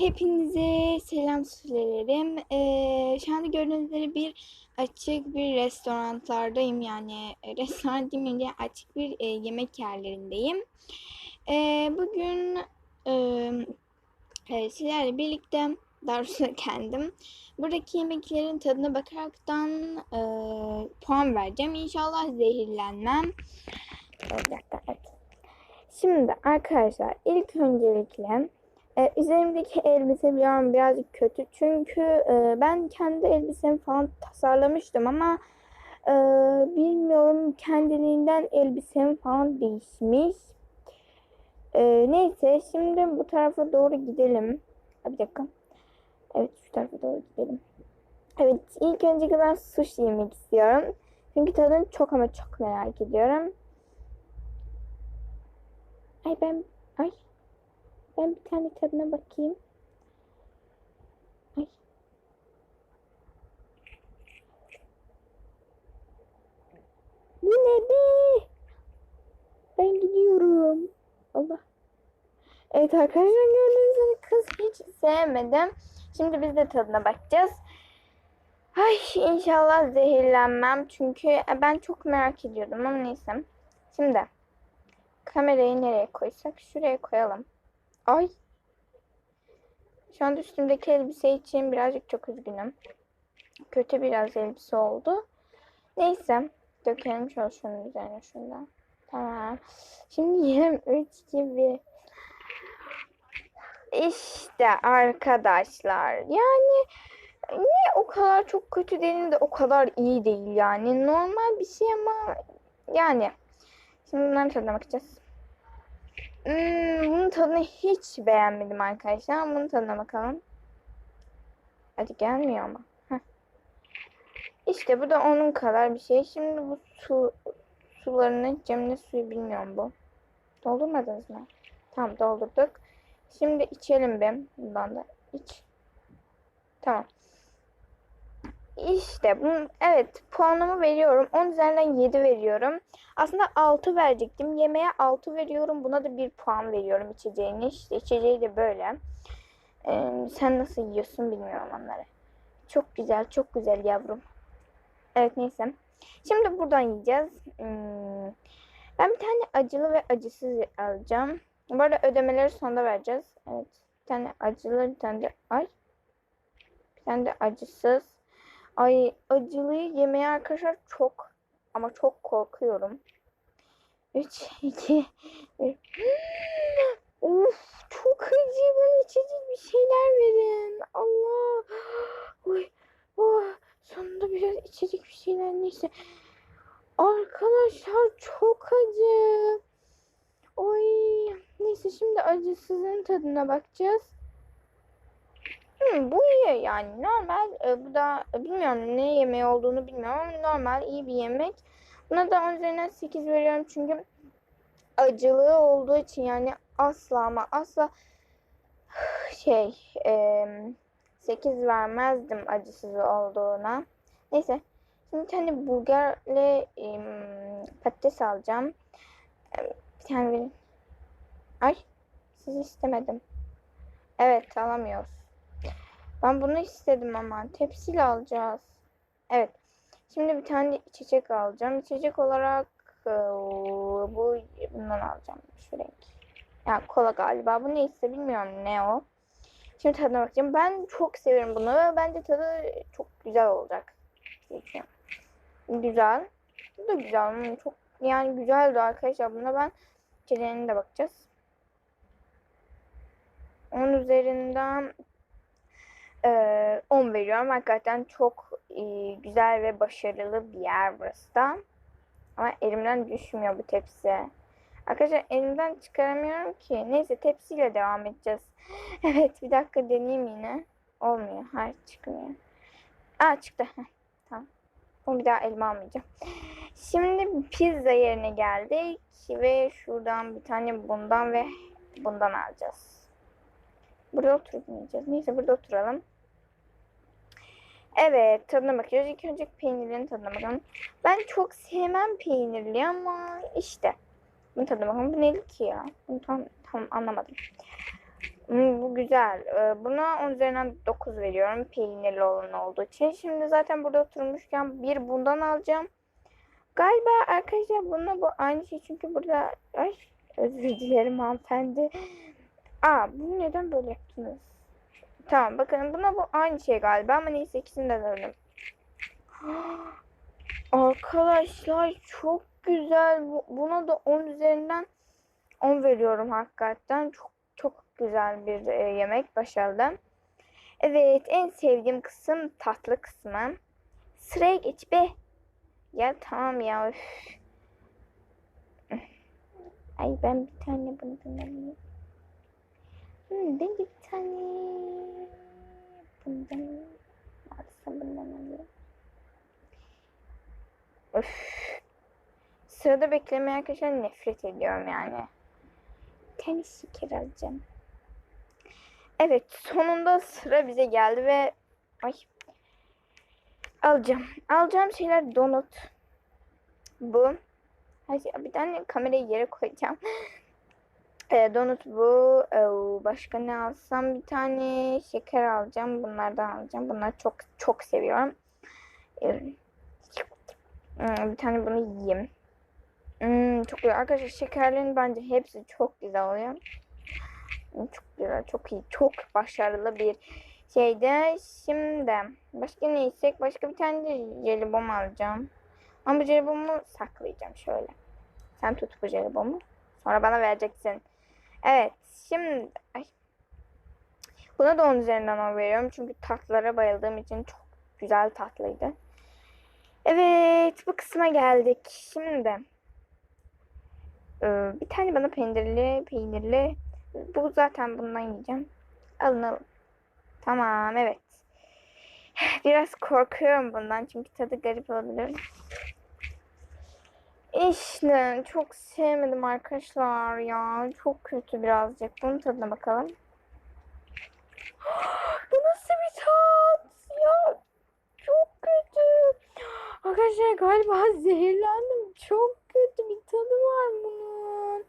Hepinize selam söylerim. Ee, şu anda gördüğünüz üzere bir açık bir restoranlardayım. Yani e, restoran demeyeyim de açık bir e, yemek yerlerindeyim. Ee, bugün e, e, sizlerle birlikte daha kendim buradaki yemeklerin tadına bakaraktan e, puan vereceğim. İnşallah zehirlenmem. Dakika, evet. Şimdi arkadaşlar ilk öncelikle e, üzerimdeki elbise biliyorum birazcık kötü çünkü e, ben kendi elbisemi falan tasarlamıştım ama e, bilmiyorum kendiliğinden elbisem falan değişmiş. E, neyse şimdi bu tarafa doğru gidelim. Bir dakika. Evet şu tarafa doğru gidelim. Evet ilk önce ben sushi yemek istiyorum. Çünkü tadını çok ama çok merak ediyorum. Ay ben ay ben bir tane tadına bakayım. Ay. Bu ne be? Ben gidiyorum. Allah. Evet arkadaşlar gördüğünüz gibi kız hiç sevmedim. Şimdi biz de tadına bakacağız. Ay inşallah zehirlenmem. Çünkü ben çok merak ediyordum ama neyse. Şimdi kamerayı nereye koysak? Şuraya koyalım. Ay. Şu anda üstümdeki elbise için birazcık çok üzgünüm. Kötü biraz elbise oldu. Neyse. Dökelim şöyle şunun üzerine şundan. Tamam. Şimdi yiyelim 3 gibi. İşte arkadaşlar. Yani ne o kadar çok kötü değil de o kadar iyi değil yani. Normal bir şey ama yani. Şimdi bunların tadına bakacağız. Hmm, bunun tadını hiç beğenmedim arkadaşlar. Bunun tadına bakalım. Hadi gelmiyor ama. Heh. İşte bu da onun kadar bir şey. Şimdi bu su sularını Cemile suyu bilmiyorum bu. Doldurmadınız mı? Tamam doldurduk. Şimdi içelim bir. Bundan da iç. Tamam. İşte bunun evet puanımı veriyorum. 10 üzerinden 7 veriyorum. Aslında 6 verecektim. Yemeğe 6 veriyorum. Buna da 1 puan veriyorum içeceğini. İşte içeceği de böyle. Ee, sen nasıl yiyorsun bilmiyorum onları. Çok güzel, çok güzel yavrum. Evet neyse. Şimdi buradan yiyeceğiz. Hmm. Ben bir tane acılı ve acısız alacağım. Bu arada ödemeleri sonda vereceğiz. Evet. Bir tane acılı, bir tane de ay. Bir tane de acısız. Ay acılıyı yemeye arkadaşlar çok ama çok korkuyorum. 3, 2, 1. Uf çok acı. Bana içecek bir şeyler verin. Allah. Oy. Oh. Sonunda biraz içecek bir şeyler neyse. Arkadaşlar çok acı. Oy. Neyse şimdi acısızın tadına bakacağız. Hmm, bu iyi yani normal e, bu da e, bilmiyorum ne yemeği olduğunu bilmiyorum ama normal iyi bir yemek. Buna da 10 üzerinden 8 veriyorum çünkü acılığı olduğu için yani asla ama asla şey e, 8 vermezdim acısız olduğuna. Neyse şimdi bir tane burgerle e, patates alacağım. E, bir tane verin. Ay sizi istemedim. Evet alamıyoruz. Ben bunu istedim ama tepsiyle alacağız. Evet. Şimdi bir tane içecek alacağım. İçecek olarak e, bu bundan alacağım. Şu renk. Yani kola galiba. Bu neyse bilmiyorum ne o. Şimdi tadına bakacağım. Ben çok seviyorum bunu. Bence tadı çok güzel olacak. Güzel. Bu da güzel. Çok yani güzeldi arkadaşlar. Buna ben içeceğine de bakacağız. 10 üzerinden e, 10 veriyorum. Hakikaten çok e, güzel ve başarılı bir yer burası da. Ama elimden düşmüyor bu tepsi. Arkadaşlar elimden çıkaramıyorum ki. Neyse tepsiyle devam edeceğiz. evet bir dakika deneyeyim yine. Olmuyor. Hayır çıkmıyor. Aa çıktı. Tamam. Bunu bir daha elime almayacağım. Şimdi pizza yerine geldik. Ve şuradan bir tane bundan ve bundan alacağız. Burada oturup yiyeceğiz. Neyse burada oturalım. Evet tadına bakıyoruz. İlk önce peynirin tadına bakalım. Ben çok sevmem peynirli ama işte. Bunun tadına bakalım. Bu neydi ki ya? Bunu tam, tam anlamadım. Hmm, bu güzel. Ee, buna 10 üzerinden 9 veriyorum. Peynirli olan olduğu için. Şimdi zaten burada oturmuşken bir bundan alacağım. Galiba arkadaşlar bununla bu aynı şey çünkü burada ay özür dilerim hanımefendi. Aa bunu neden böyle yaptınız? Tamam bakın buna bu aynı şey galiba ama neyse ikisini de alalım. Arkadaşlar çok güzel. Bu- Buna da 10 üzerinden 10 veriyorum hakikaten. Çok çok güzel bir e, yemek. Başarılı. Evet en sevdiğim kısım tatlı kısmı. Sıraya geç be. Ya tamam ya. üf. Ay ben bir tane bundan alayım. Hmm, ben de bir tane bundan varsa bundan alayım. Öf. Sırada beklemeye arkadaşlar nefret ediyorum yani. Tane şeker alacağım. Evet sonunda sıra bize geldi ve ay alacağım. Alacağım şeyler donut. Bu. Ay, bir tane kamerayı yere koyacağım. E, donut bu. E, başka ne alsam? Bir tane şeker alacağım. Bunlardan alacağım. Bunları çok çok seviyorum. E, bir tane bunu yiyeyim. Hmm, çok güzel. Arkadaşlar şekerlerin bence hepsi çok güzel oluyor. Hmm, Çok güzel, çok iyi, çok başarılı bir şeyde. Şimdi başka ne içsek? Başka bir tane de jelibon alacağım. Ama bu jelibonu saklayacağım şöyle. Sen tut bu jelibonu. Sonra bana vereceksin. Evet. Şimdi ay. Buna da 10 üzerinden 10 veriyorum. Çünkü tatlılara bayıldığım için çok güzel tatlıydı. Evet. Bu kısma geldik. Şimdi ee, bir tane bana peynirli peynirli. Bu zaten bundan yiyeceğim. Alın alın. Tamam evet. Biraz korkuyorum bundan çünkü tadı garip olabilir. İşte çok sevmedim arkadaşlar ya. Çok kötü birazcık. Bunun tadına bakalım. Bu nasıl bir tat? Ya çok kötü. Arkadaşlar galiba zehirlendim. Çok kötü bir tadı var bunun.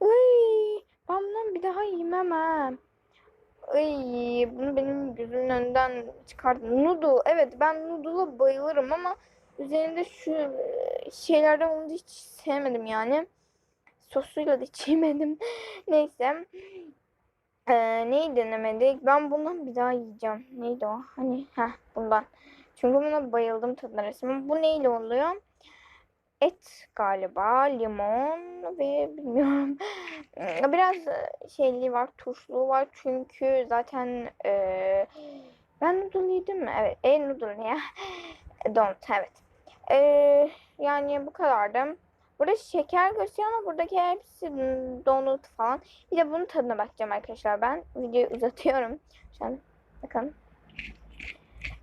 Ay, ben bundan bir daha yemem ha. Ay, bunu benim gözümün önünden çıkardım. Noodle. Evet ben noodle'a bayılırım ama üzerinde şu e, şeylerden onu hiç sevmedim yani. Sosuyla da hiç yemedim. Neyse. Ee, neyi denemedik? Ben bundan bir daha yiyeceğim. Neydi o? Hani ha bundan. Çünkü buna bayıldım tadına resmen. Bu neyle oluyor? Et galiba, limon ve bilmiyorum. Biraz e, şeyli var, turşuluğu var. Çünkü zaten e, ben noodle yedim mi? Evet, e noodle ya? Don't, evet. E, yani bu kadardı. Burada şeker gösteriyor ama buradaki hepsi donut falan. Bir de bunun tadına bakacağım arkadaşlar ben. Videoyu uzatıyorum. Şu an bakın.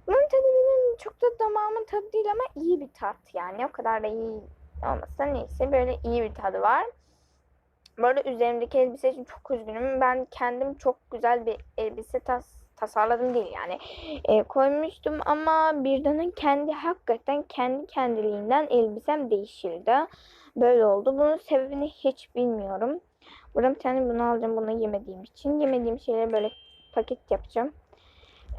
Bunun tadı benim çok da damağımın tadı değil ama iyi bir tat yani. O kadar da iyi olmasa neyse böyle iyi bir tadı var. Bu arada üzerimdeki elbise için çok üzgünüm. Ben kendim çok güzel bir elbise tas tasarladım değil yani. E, koymuştum ama birdanın kendi hakikaten kendi kendiliğinden elbisem değişildi. Böyle oldu. Bunun sebebini hiç bilmiyorum. Buradan bir tane bunu alacağım. Bunu yemediğim için. Yemediğim şeyleri böyle paket yapacağım.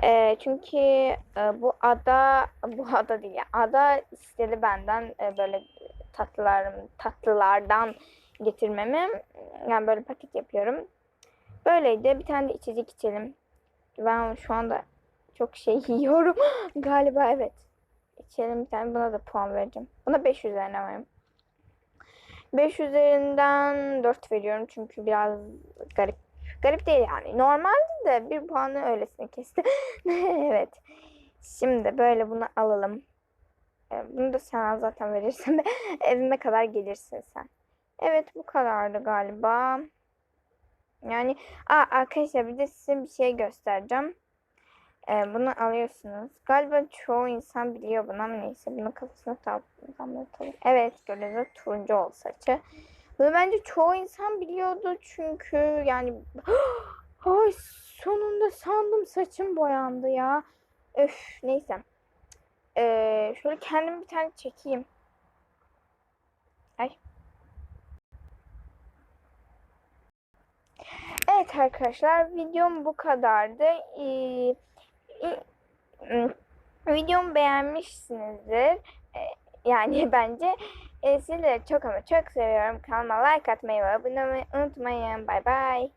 E, çünkü e, bu ada bu ada değil ya. Ada istedi benden e, böyle tatlılar tatlılardan getirmemi. Yani böyle paket yapıyorum. Böyleydi. Bir tane de içecek içelim. Ben şu anda çok şey yiyorum. Galiba evet. İçelim bir tane. Buna da puan vereceğim. Buna 5 üzerine veriyorum. 5 üzerinden 4 veriyorum. Çünkü biraz garip. Garip değil yani. Normaldi de bir puanı öylesine kesti. evet. Şimdi böyle bunu alalım. Ee, Bunu da sen zaten verirsen evime kadar gelirsin sen. Evet bu kadardı galiba. Yani aa, arkadaşlar bir de size bir şey göstereceğim. Ee, bunu alıyorsunuz. Galiba çoğu insan biliyor bunu ama neyse bunu kafasına takalım. Evet gördüğünüz turuncu ol saçı. Bunu bence çoğu insan biliyordu çünkü yani Ay sonunda sandım saçım boyandı ya. Öf neyse. Ee, şöyle kendim bir tane çekeyim. Ay. Arkadaşlar videom bu kadardı. Ee, videomu beğenmişsinizdir. Ee, yani bence e, sizleri çok ama çok seviyorum. Kanalıma like atmayı ve abone olmayı unutmayın. Bay bay.